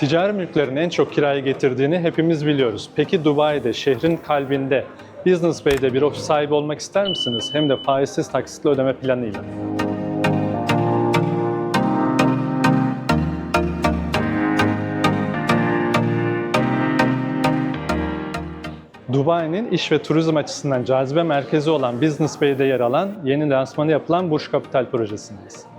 Ticari mülklerin en çok kiraya getirdiğini hepimiz biliyoruz. Peki Dubai'de, şehrin kalbinde, Business Bay'de bir ofis sahibi olmak ister misiniz? Hem de faizsiz taksitli ödeme planıyla. Dubai'nin iş ve turizm açısından cazibe merkezi olan Business Bay'de yer alan yeni lansmanı yapılan Burj Capital projesindeyiz.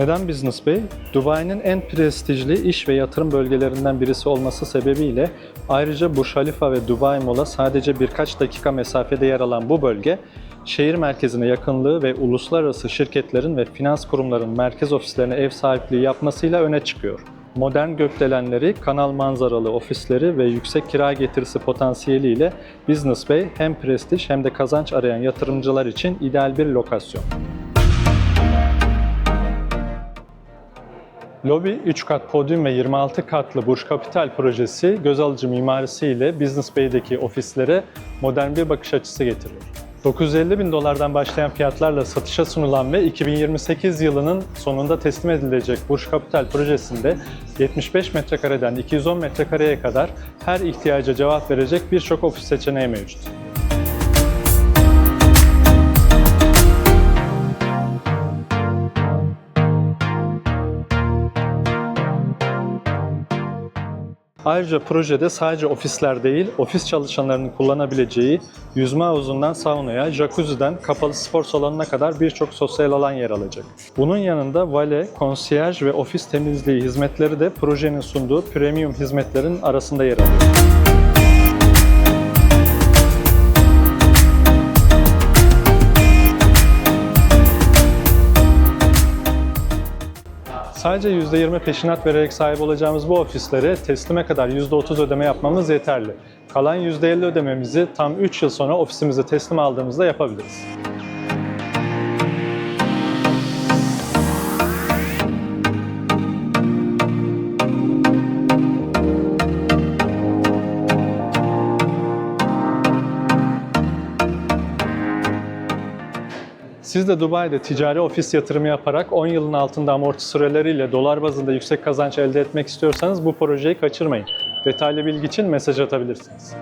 Neden Business Bay? Dubai'nin en prestijli iş ve yatırım bölgelerinden birisi olması sebebiyle ayrıca Burj Khalifa ve Dubai Mall'a sadece birkaç dakika mesafede yer alan bu bölge, şehir merkezine yakınlığı ve uluslararası şirketlerin ve finans kurumların merkez ofislerine ev sahipliği yapmasıyla öne çıkıyor. Modern gökdelenleri, kanal manzaralı ofisleri ve yüksek kira getirisi potansiyeliyle Business Bay hem prestij hem de kazanç arayan yatırımcılar için ideal bir lokasyon. Lobi 3 kat podyum ve 26 katlı Burj Capital projesi göz alıcı mimarisi ile Business Bay'deki ofislere modern bir bakış açısı getiriyor. 950 bin dolardan başlayan fiyatlarla satışa sunulan ve 2028 yılının sonunda teslim edilecek Burj Capital projesinde 75 metrekareden 210 metrekareye kadar her ihtiyaca cevap verecek birçok ofis seçeneği mevcut. Ayrıca projede sadece ofisler değil, ofis çalışanlarının kullanabileceği yüzme havuzundan saunaya, jacuzzi'den kapalı spor salonuna kadar birçok sosyal alan yer alacak. Bunun yanında vale, konsiyerj ve ofis temizliği hizmetleri de projenin sunduğu premium hizmetlerin arasında yer alıyor. Sadece %20 peşinat vererek sahip olacağımız bu ofislere teslime kadar %30 ödeme yapmamız yeterli. Kalan %50 ödememizi tam 3 yıl sonra ofisimizi teslim aldığımızda yapabiliriz. Siz de Dubai'de ticari ofis yatırımı yaparak 10 yılın altında amorti süreleriyle dolar bazında yüksek kazanç elde etmek istiyorsanız bu projeyi kaçırmayın. Detaylı bilgi için mesaj atabilirsiniz.